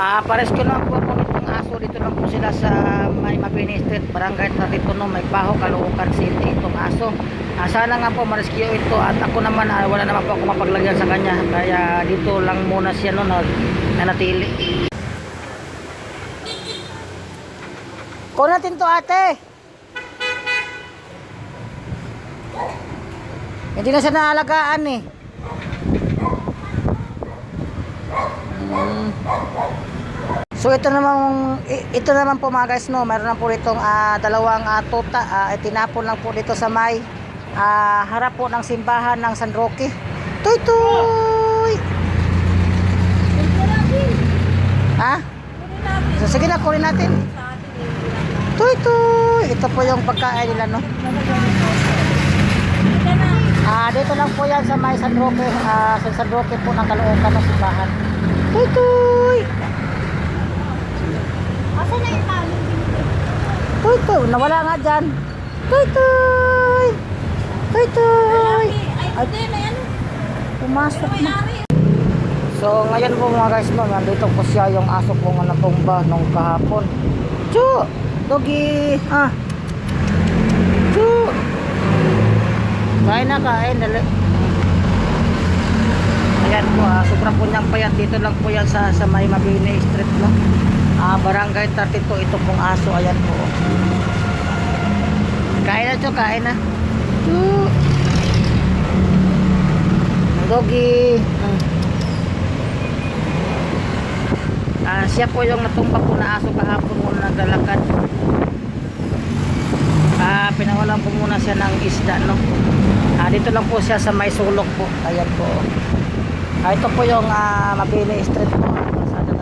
Ah, pares ko na po po nitong aso dito lang po sila sa may Mabini Street, Barangay 32 no, may Paho, Caloocan City itong aso. Ah, sana nga po ma-rescue ito at ako naman ah, wala naman po ako mapaglagyan sa kanya kaya dito lang muna siya no nag nanatili. Kunin natin to ate. Hindi na siya naalagaan eh. Mm. So ito naman ito naman po mga guys no, meron na po ditong ah, dalawang ah, tuta, ah, tinapon lang po dito sa may ah, harap po ng simbahan ng San Roque. Tuy tuy. Ha? So, sige na, kunin natin. Tuy tuy. Ito po yung pagkain nila no. Ah, dito lang po yan sa may San Roque, ah, sa San Roque po ng Caloocan ng simbahan. Tuy tuy. Asa na yung talo? Tuy tuy, nawala nga dyan. Tuy tuy. Tuy tuy. Ay, hindi, may ano? Pumasok na. So ngayon po mga guys no, nandito po siya yung aso po nga natumba nung kahapon. Chu! Dogi! Ah! Chu! Kain na kain. Dali. Ayan po, ah, sobrang po niyang payat. Dito lang po yan sa, sa may Mabini Street no. Ah, barangay 32 ito pong aso. Ayan po. Kain na Chu, kain na. Chu! Dogi! Mm. Ah, siya po yung natumba po na aso kahapon muna naglalakad. Ah, pinawalan po muna siya ng isda, no? Ah, dito lang po siya sa may sulok po. Ayan po. Ah, ito po yung ah, Mabini Street po. To.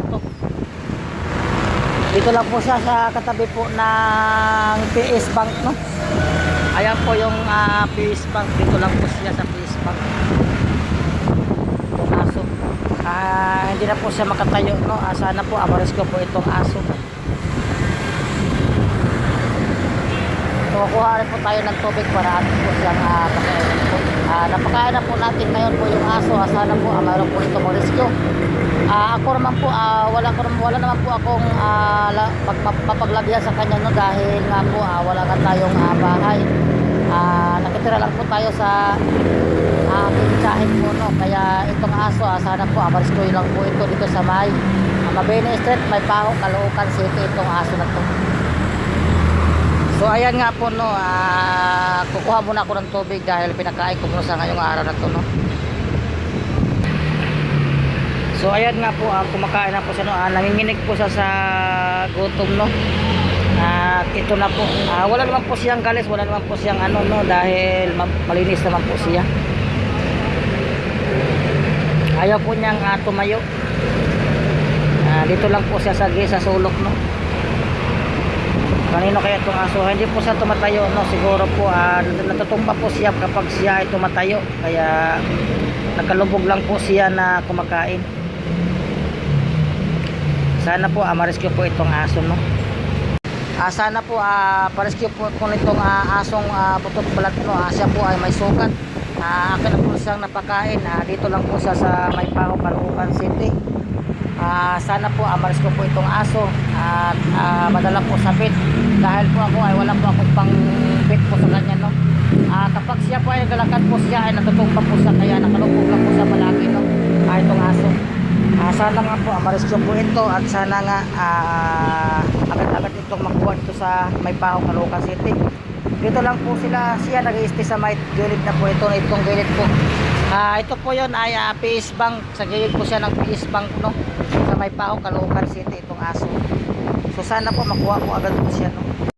Dito lang po siya sa katabi po ng PS Bank, no? Ayan po yung ah, PS Bank. Dito lang po siya sa PS Bank. Itong aso. Ah, hindi na po siya makatayo, no? Ah, sana po amaris ko po itong aso. So, kuha rin po tayo ng tubig para atin po siyang ah, pakainin po. Ah, napakain na po natin ngayon po yung aso. Ah, sana po ah, mayroon po itong rescue. Ah, ako naman po, ah, wala, ko, wala naman po akong ah, la, pag, map- mapaglagyan sa kanya no, dahil nga po ah, wala nga tayong ah, bahay. Ah, nakitira lang po tayo sa ah, pinsahin po no. Kaya itong aso, ah, sana po amaris ko lang po ito dito sa may ah, Mabini Street, may Paho, Caloocan City itong aso na to. So ayan nga po no, ah, kukuha muna ako ng tubig dahil pinakain ko muna sa ngayong araw na to no. So ayan nga po, ah, kumakain na po siya no, ah, nanginginig po siya sa gutom no. At ito na po, ah, wala naman po siyang galis, wala naman po siyang ano no dahil ma- malinis naman po siya. Ayaw po niyang ah, tumayo. Ah, dito lang po siya sa sa sulok no. Kanino kaya itong aso? Hindi po siya tumatayo, no? Siguro po, ah, natutumba po siya kapag siya ay tumatayo. Kaya, nakalubog lang po siya na kumakain. Sana po, ah, ma-rescue po itong aso, no? Ah, sana po, ah, pa-rescue po po nitong ah, asong ah, butot balat, no? Ah, siya po ay may sugat. Ah, akin na po siyang napakain. Ah, dito lang po siya sa May Paho, Caloocan City. Ah, sana po amaris ko po itong aso at ah, madala po sa pet dahil po ako ay wala po akong pang pet po sa kanya no. Ah, kapag siya po ay nagalakad po siya ay natutumba po siya kaya nakalubog lang po siya palagi no. Ah, itong aso. Ah, sana nga po amaris ko po ito at sana nga ah, agad-agad itong makuha dito sa May Paho, Caloocan City. Dito lang po sila siya nag sa may gilid na po ito itong gilid po. Ah, ito po 'yon ay uh, PS Bank. Sa gilid po siya ng PS Bank no. May Pao, Caloocan City itong aso. So sana po makuha po agad po siya no.